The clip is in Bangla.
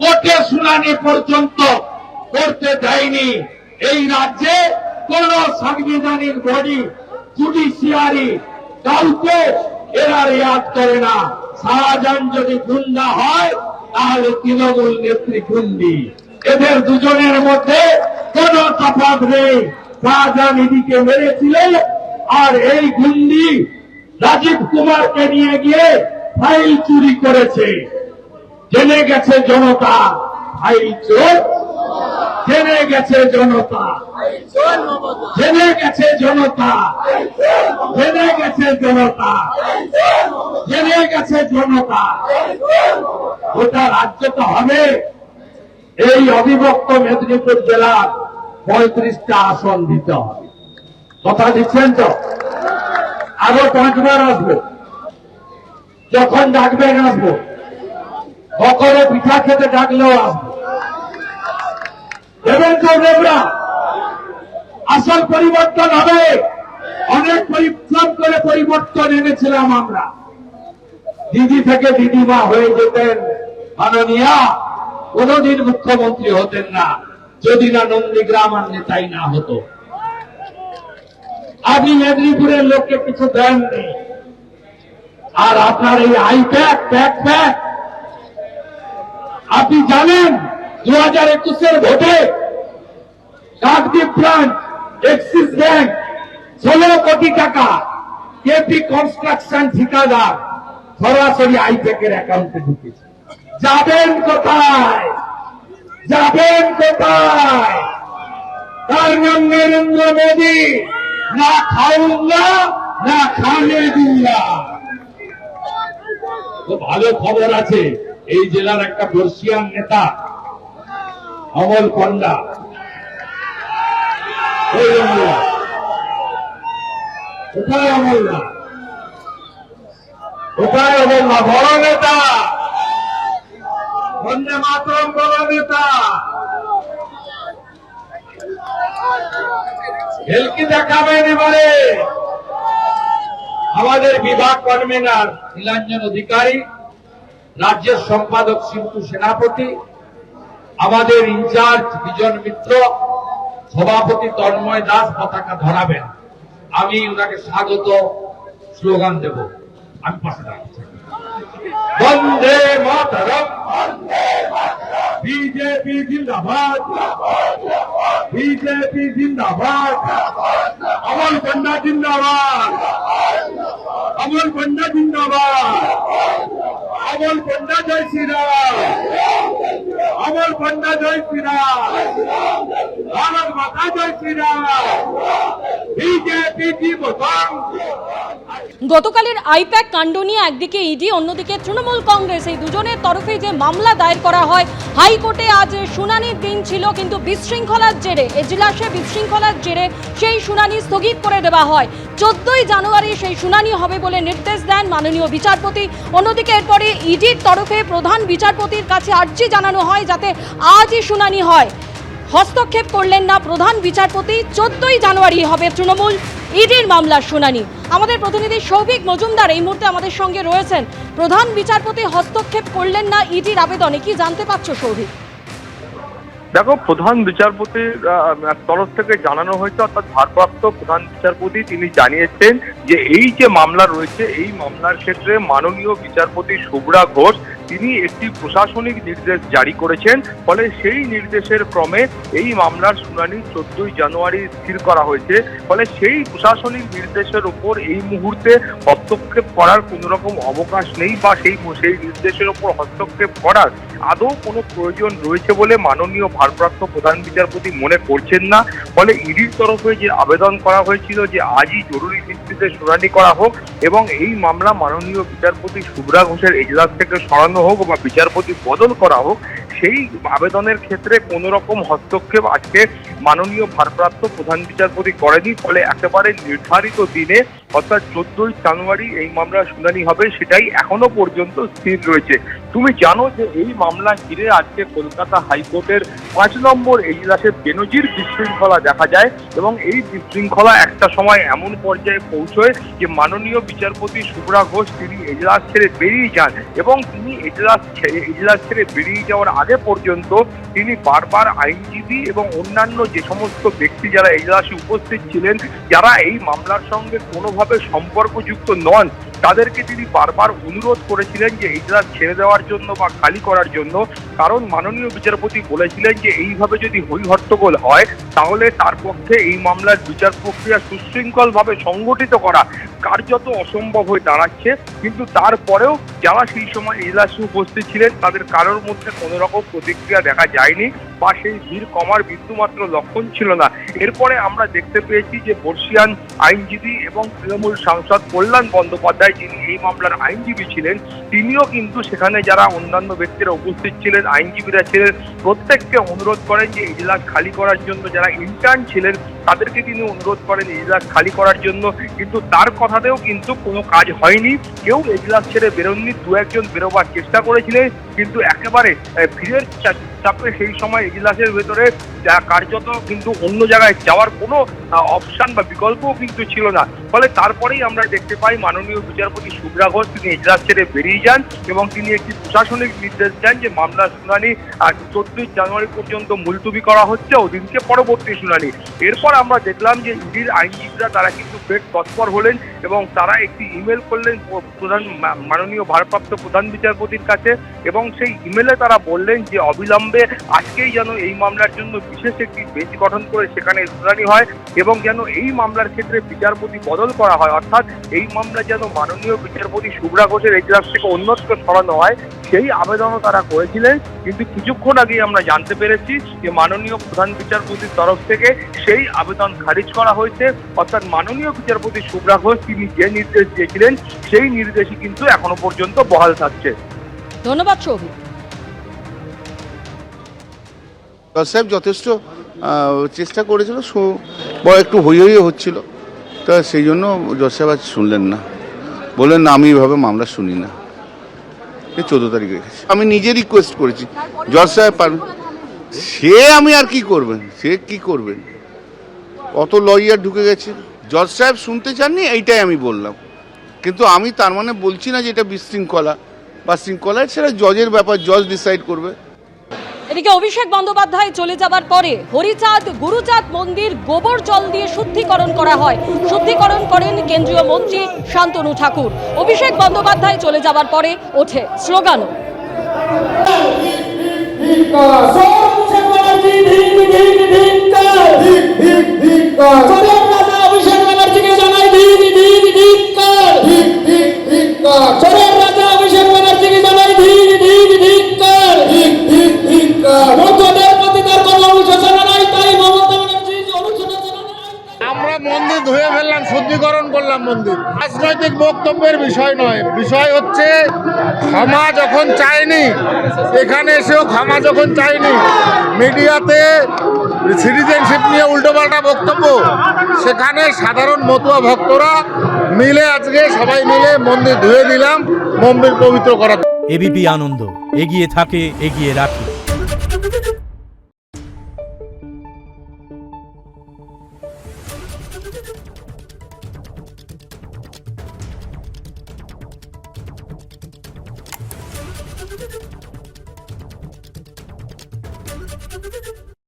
কোর্টে শুনানি পর্যন্ত করতে দেয়নি। এই রাজ্যে কোন সাংবিধানিক বডি, জুডিশিয়ারি কাউকে এরা রেয়াত করে না। শাহজাহান যদি গুন্ডা হয়, তাহলে তৃণমূল নেত্রী গুন্ডি। এদের দুজনের মধ্যে কোন তফাৎ নেই। শাহজাহান ইদিকে মেরেছিল আর এই গুন্ডি রাজীব কুমারকে নিয়ে গিয়ে ফাইল চুরি করেছে। জেনে গেছে জনতা। ফাইল চোর জেনে গেছে জনতা। জেনে গেছে জনতা। জেনে গেছে জনতা। জেনে গেছে জনতা। গোটা রাজ্য তো হবে। এই অবিভক্ত মেদিনীপুর জেলার পঁয়ত্রিশটা আসন দিতে হবে। কথা দিচ্ছেন তো? আরও পাঁচবার আসব। যখন ডাকবেন আসব। কখনো পিঠা খেতে ডাকলেও আসব। দেবেন তো দেবরা আসল পরিবর্তন হবে। অনেক পরিশ্রম করে পরিবর্তন এনেছিলাম আমরা। দিদি থেকে দিদিমা হয়ে যেতেন। মাননীয়া, কোনদিন মুখ্যমন্ত্রী হতেন না। যদি না নন্দীগ্রাম আর নেতাই না হতো। আপনি মেদিনীপুরের লোককে কিছু দেননি আর আপনার এই আই প্যাক প্যাক প্যাক আপনি জানেন দু হাজার একুশের ভোটে এক্সিস ব্যাংক ষোলো কোটি টাকা কেপি কনস্ট্রাকশন ঠিকাদার সরাসরি আইপ্যাকের অ্যাকাউন্টে ঢুকেছে। যাবেন কোথায়? যাবেন কোথায়? তার নাম নরেন্দ্র মোদী। না খাউঙ্গা না খানে তো ভালো খবর আছে। এই জেলার একটা বর্ষিয়ান নেতা, অমল পণ্ডা। কোথায় বড় নেতা। বন্দে মাতরম, বড় নেতা। হেলকি দেখাবেন এবারে। আমাদের বিভাগ কনভেনার, নীলাঞ্জন অধিকারী। রাজ্যের সম্পাদক সিন্ধু সেনাপতি, আমাদের ইনচার্জ বিজন মিত্র, সভাপতি তন্ময় দাস পতাকা ধরাবেন। আমি ওনাকে স্বাগত স্লোগান দেব। আমি পাশে দাঁড়াচ্ছি বন্দে মাতরম। বিজেপি জিন্দাবাদ। বিজেপি জিন্দাবাদ। অমল পন্ডা জিন্দাবাদ। অমল পন্ডা জিন্দাবাদ। অমল পন্ডা জয় শ্রীরাম আমল পন্ডা জয় শ্রীরাম ভারত মাতা জয় শ্রীরাম বিজেপি জীবন গতকালের আইপ্যাক কাণ্ড নিয়ে একদিকে ইডি, অন্যদিকে তৃণমূল কংগ্রেস। এই দুজনের তরফে যে মামলা দায়ের করা হয়, হাইকোর্টে আজ শুনানির দিন ছিল, কিন্তু বিশৃঙ্খলার জেরে এজলাসে বিশৃঙ্খলার জেরে সেই শুনানি স্থগিত করে দেওয়া হয়। চোদ্দই জানুয়ারি সেই শুনানি হবে বলে নির্দেশ দেন মাননীয় বিচারপতি। অন্যদিকে এরপরে ইডির তরফে প্রধান বিচারপতির কাছে আর্জি জানানো হয় যাতে আজই শুনানি হয়। হস্তক্ষেপ করলেন না প্রধান বিচারপতি। চোদ্দই জানুয়ারি হবে তৃণমূল ইডির মামলার শুনানি। আমাদের প্রতিনিধি সৌভিক মজুমদার এই মুহূর্তে আমাদের সঙ্গে রয়েছেন। প্রধান বিচারপতি হস্তক্ষেপ করলেন না ইডির আবেদনে। কি জানতে পারছ সৌভিক দেখো, প্রধান বিচারপতির তরফ থেকে জানানো হয়েছে, অর্থাৎ ভারপ্রাপ্ত প্রধান বিচারপতি তিনি জানিয়েছেন যে এই যে মামলা রয়েছে, এই মামলার ক্ষেত্রে মাননীয় বিচারপতি শুভ্রা ঘোষ তিনি একটি প্রশাসনিক নির্দেশ জারি করেছেন, ফলে সেই নির্দেশের ক্রমে এই মামলার শুনানি চোদ্দই জানুয়ারি স্থির করা হয়েছে। ফলে সেই প্রশাসনিক নির্দেশের উপর এই মুহূর্তে হস্তক্ষেপ করার কোনো রকম অবকাশ নেই বা সেই সেই নির্দেশের উপর হস্তক্ষেপ করার আদৌ কোনো প্রয়োজন রয়েছে বলে মাননীয় ভারপ্রাপ্ত প্রধান বিচারপতি মনে করছেন না। ফলে ইডির তরফে যে আবেদন করা হয়েছিল যে আজই জরুরি ভিত্তিতে শুনানি করা হোক এবং এই মামলা মাননীয় বিচারপতি শুভ্রা ঘোষের এজলাস থেকে সরানো হোক বা বিচারপতি বদল করা হোক, সেই আবেদনের ক্ষেত্রে কোন রকম হস্তক্ষেপ আজকে মাননীয় ভারপ্রাপ্ত প্রধান বিচারপতি করেনি, ফলে একেবারে নির্ধারিত দিনে, অর্থাৎ চোদ্দই জানুয়ারি এই মামলার শুনানি হবে, সেটাই এখনও পর্যন্ত স্থির রয়েছে। তুমি জানো যে এই মামলা ঘিরে আজকে কলকাতা হাইকোর্টের পাঁচ নম্বর এজলাসে বেনজির বিশৃঙ্খলা দেখা যায় এবং এই বিশৃঙ্খলা একটা সময় এমন পর্যায়ে পৌঁছয় যে মাননীয় বিচারপতি শুভ্রা ঘোষ তিনি এজলাস ছেড়ে বেরিয়ে যান এবং তিনি এজলাস ছেড়ে এজলাস ছেড়ে বেরিয়ে যাওয়ার আগে পর্যন্ত তিনি বারবার আইনজীবী এবং অন্যান্য যে সমস্ত ব্যক্তি যারা এজলাসে উপস্থিত ছিলেন, যারা এই মামলার সঙ্গে কোনোভাবে সম্পর্কযুক্ত নন তাদেরকে তিনি বারবার অনুরোধ করেছিলেন যে এজলাস ছেড়ে দেওয়ার জন্য বা খালি করার জন্য। কারণ মাননীয় বিচারপতি বলেছিলেন যে এইভাবে যদি হই হট্টগোল হয়, তাহলে তার পক্ষে এই মামলার বিচার প্রক্রিয়া সুশৃঙ্খলভাবে সংগঠিত করা কার্যত অসম্ভব হয়ে দাঁড়াচ্ছে। কিন্তু তারপরেও যারা সেই সময় এজলাসে উপস্থিত ছিলেন, তাদের কারোর মধ্যে কোনো রকম প্রতিক্রিয়া দেখা যায়নি। বা সেই ভিড় কমার বিন্দুমাত্র লক্ষণ ছিল না। এরপরে আমরা দেখতে পেয়েছি যে বর্ষিয়ান আইনজীবী এবং তৃণমূল সাংসদ কল্যাণ বন্দ্যোপাধ্যায় যিনি এই মামলার আইনজীবী ছিলেন, তিনিও কিন্তু সেখানে যারা অন্যান্য ব্যক্তিরা উপস্থিত ছিলেন, আইনজীবীরা ছিলেন, প্রত্যেককে অনুরোধ করেন যে এজলাস খালি করার জন্য যারা ইন্টার্ন ছিলেন তাদেরকে তিনি অনুরোধ করেন এজলাস খালি করার জন্য, কিন্তু তার কথাতেও কিন্তু কোনো কাজ হয়নি। কেউ এজলাস ছেড়ে বেরোননি, দু একজন বেরোবার চেষ্টা করেছিলেন, কিন্তু একেবারে ভিড়ের চাপে সেই সময় এজলাসের ভেতরে, যা কার্যত কিন্তু অন্য জায়গায় যাওয়ার কোনো অপশন বা বিকল্পও কিন্তু ছিল না। ফলে তারপরেই আমরা দেখতে পাই মাননীয় বিচারপতি শুভ্রা ঘোষ তিনি এজলাস ছেড়ে বেরিয়ে যান এবং তিনি একটি প্রশাসনিক নির্দেশ দেন যে মামলার শুনানি চোদ্দই জানুয়ারি পর্যন্ত মুলতুবি করা হচ্ছে ওদিনকে পরবর্তী শুনানি। এরপর আমরা দেখলাম যে ইডির আইনজীবীরা তারা কিন্তু ফের তৎপর হলেন এবং তারা একটি ইমেল করলেন প্রধান মাননীয় ভারপ্রাপ্ত প্রধান বিচারপতির কাছে এবং সেই ইমেলে তারা বললেন যে অবিলম্বে আজকেই যেন এই মামলার জন্য বিশেষ একটি বেঞ্চ গঠন করে সেখানে শুনানি হয় এবং যেন এই মামলার ক্ষেত্রে বিচারপতি বদল করা হয়। অর্থাৎ এই মামলা যেন মাননীয় বিচারপতি শুভ্রা ঘোষের এজলাস থেকে অন্যত্র সরানো হয়। সেই আবেদনও তারা করেছিলেন কিন্তু কিছুক্ষণ আগেই আমরা জানতে পেরেছি যে মাননীয় প্রধান বিচারপতির তরফ থেকে সেই আবেদন খারিজ করা হয়েছে। অর্থাৎ মাননীয় বিচারপতি শুভ্রা ঘোষ তিনি যে নির্দেশ দিয়েছিলেন সেই নির্দেশই কিন্তু এখনও পর্যন্ত বহাল থাকছে। ধন্যবাদ সৌভিক সাহেব যথেষ্ট চেষ্টা করেছিল সু- একটু হই হই হচ্ছিল। তা সেই জন্য জজ সাহেব আজ শুনলেন না। বললেন না আমি এইভাবে মামলা শুনি না চোদ্দ তারিখ রেখেছি। আমি নিজে রিকোয়েস্ট করেছি। জজ সাহেব পার- সে আমি আর কি করবেন সে কি করবেন অত লয়ার ঢুকে গেছে। জজ সাহেব শুনতে চাননি? এইটাই আমি বললাম। কিন্তু আমি তার মানে বলছি না যে এটা বিশৃঙ্খলা। বা শৃঙ্খলা সেটা জজের ব্যাপার জজ ডিসাইড করবে। এদিকে অভিষেক বন্দ্যোপাধ্যায় চলে যাবার পরে হরিচাঁদ, গুরুচাঁদ মন্দির গোবর জল দিয়ে শুদ্ধিকরণ করা হয়। শুদ্ধিকরণ করেন কেন্দ্রীয় মন্ত্রী শান্তনু ঠাকুর। অভিষেক বন্দ্যোপাধ্যায় চলে যাবার পরে ওঠে স্লোগানও। অভিষেক ভিক করলাম মন্দির। রাজনৈতিক বক্তব্যের বিষয় নয়। বিষয় হচ্ছে, ক্ষমা যখন চায়নি, এখানে এসেও ক্ষমা যখন চায়নি, মিডিয়াতে সিটিজেনশিপ নিয়ে উল্টোপাল্টা বক্তব্য, সেখানে সাধারণ মতুয়া ভক্তরা মিলে আজকে সবাই মিলে মন্দির ধুয়ে দিলাম, মন্দির পবিত্র করা এবিপি আনন্দ, এগিয়ে থাকে, এগিয়ে রাখে।